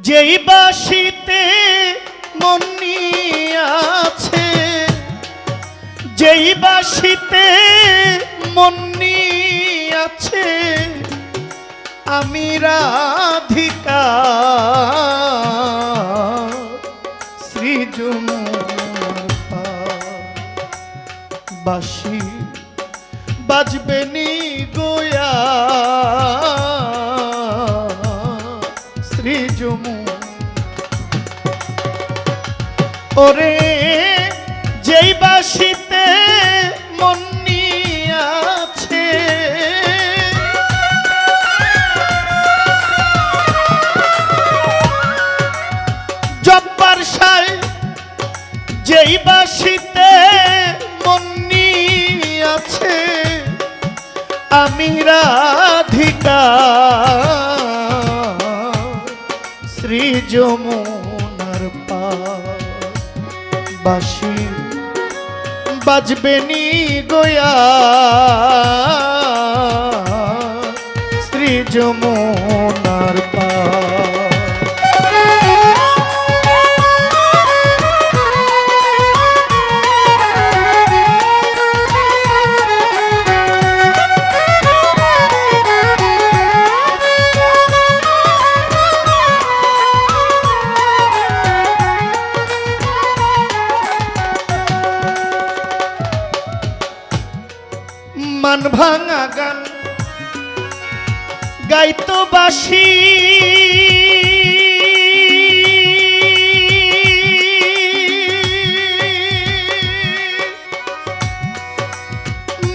যেই বাসিতে মনি আছে যেই বাসিতে মনি আছে আমি রাধিকা। শ্রীজুমা বাসি বাজবে গোয়া। ওরে যেই বাসিতে মন্নি আছে। জব্বার সাই যেই বাসিতে মন্নি আছে। আমি রাধিকা শ্রী বাজবে নি গোয়া। স্ত্রী যমুনার পা বাসি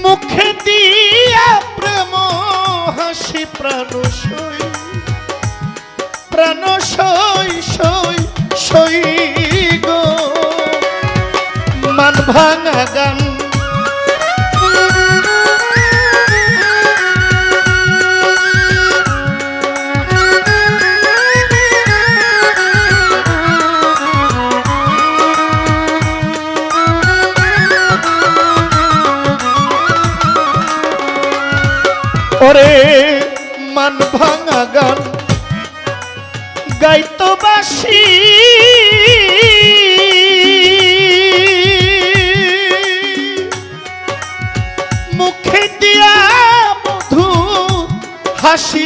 মুখে দিয়া প্রেম হাসি প্রাণ সই। সই সই সই গো। মান ভাঙা গান হাসি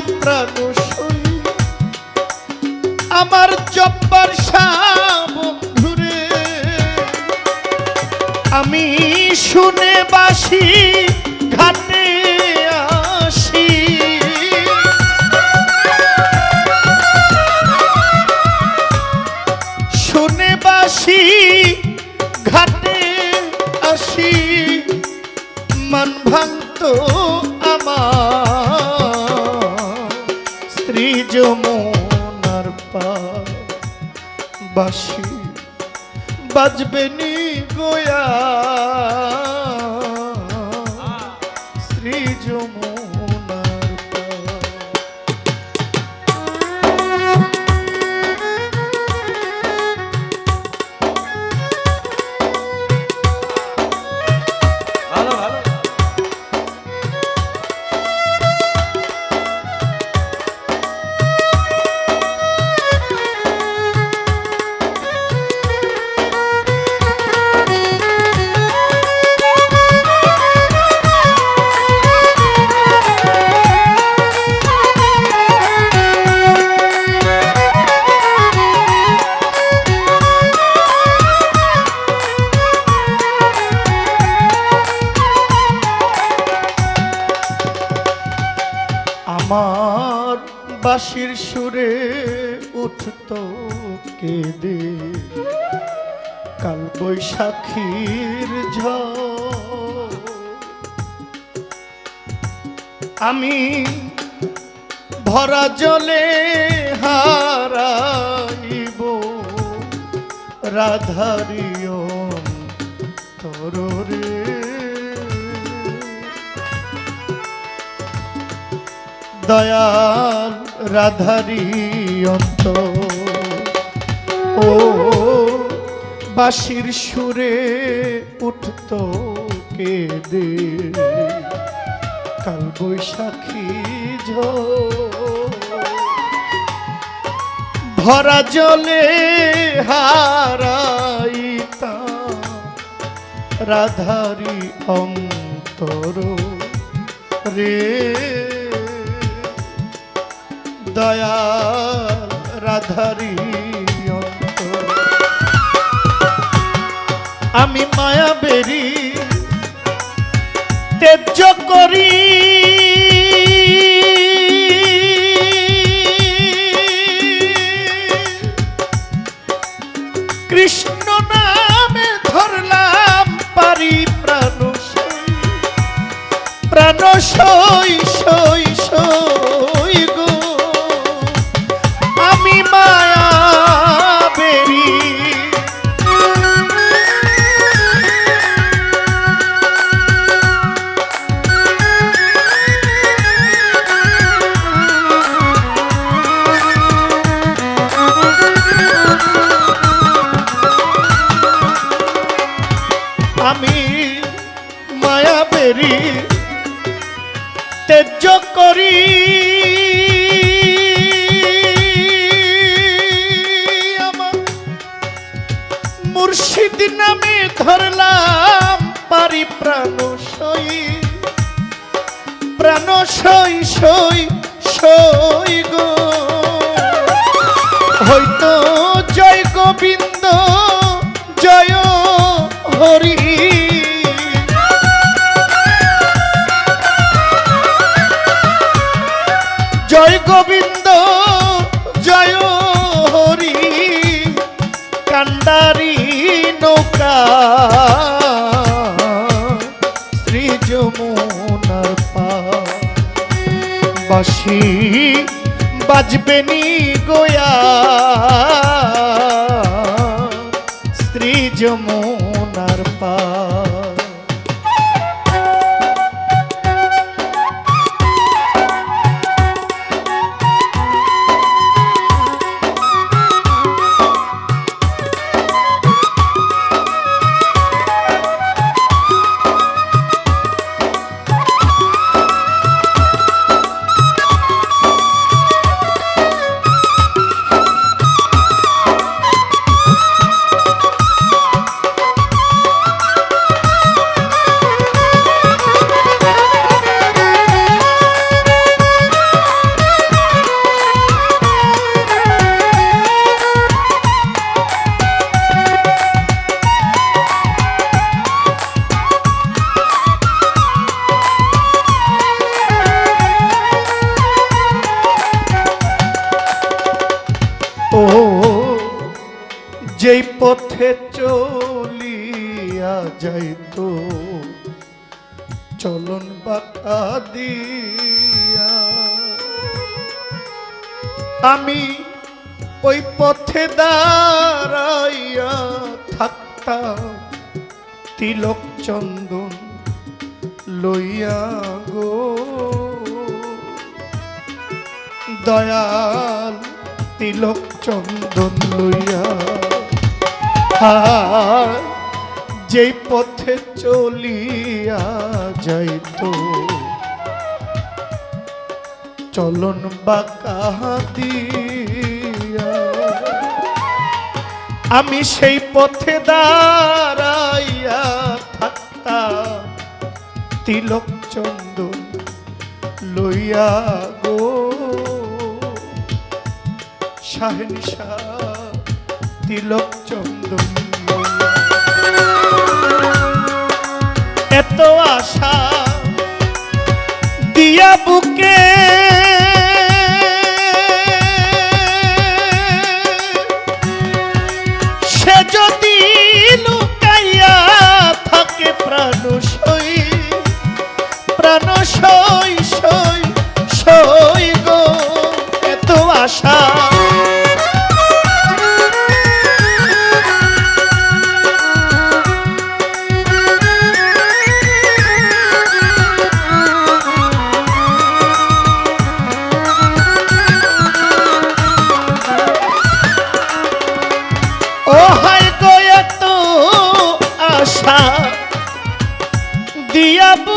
বাসি বাজবে নি গোয়া। বাঁশির সুরে উঠত কেঁদে। কাল বৈশাখীর আমি ভরা জলে হারাইব। রাধারিও তররে দয়াল রাধারি অন্ত। ও বাঁশির সুরে উঠত কেঁদে। কাল বৈশাখী ভরা জলে হারাইতা রাধারি অন্তর। রে দয়াল রাধারি আমি মায়া বেরি তেজ করি। মুর্শিদ আমি ধরলাম পারি প্রাণ সই। প্রাণ সই সই সই গো। হয়তো জয় গোবিন্দ বাসি বাজবে নি গোয়া। স্ত্রী যমুনার পথে চলিয়া যাইতো চলন বাঁকা দিয়া। আমি ওই পথে দাঁড়াইয়া থাকতাম, তিলক চন্দন লইয়া গো। দয়াল তিলক চন্দন লইয়া যেই পথে চলিয়া যাইতো চলন বাঁকা দিয়া আমি সেই পথে দাঁড়াইয়া থাকতাম, তিলক চন্দন লইয়া গো শাহনিশা তিলক চন্দন। এত আশা দিয়া বুকে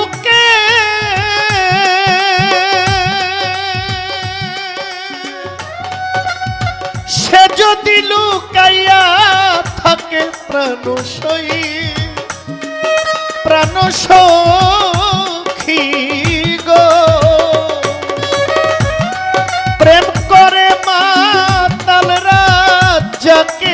বুকে। যদি লুকাইয়া থাকে প্রাণ সই প্রাণ গো। প্রেম করে মাতাল রাজাকে প্রেম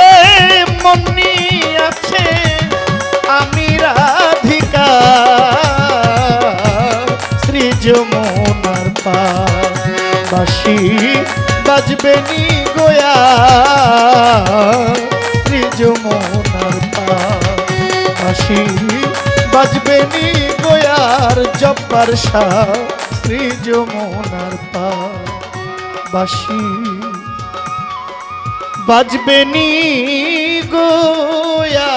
বাসিতে মন্নি আছে, আমি রাধিকা। শ্রী যমুনার বাসি বাজবে নি গোয়া। শ্রী যমুনার বাসি বাজবে নি গোয়ার জব্বার শাহ শ্রী যমুনার বাসি বাজবে নি গোয়া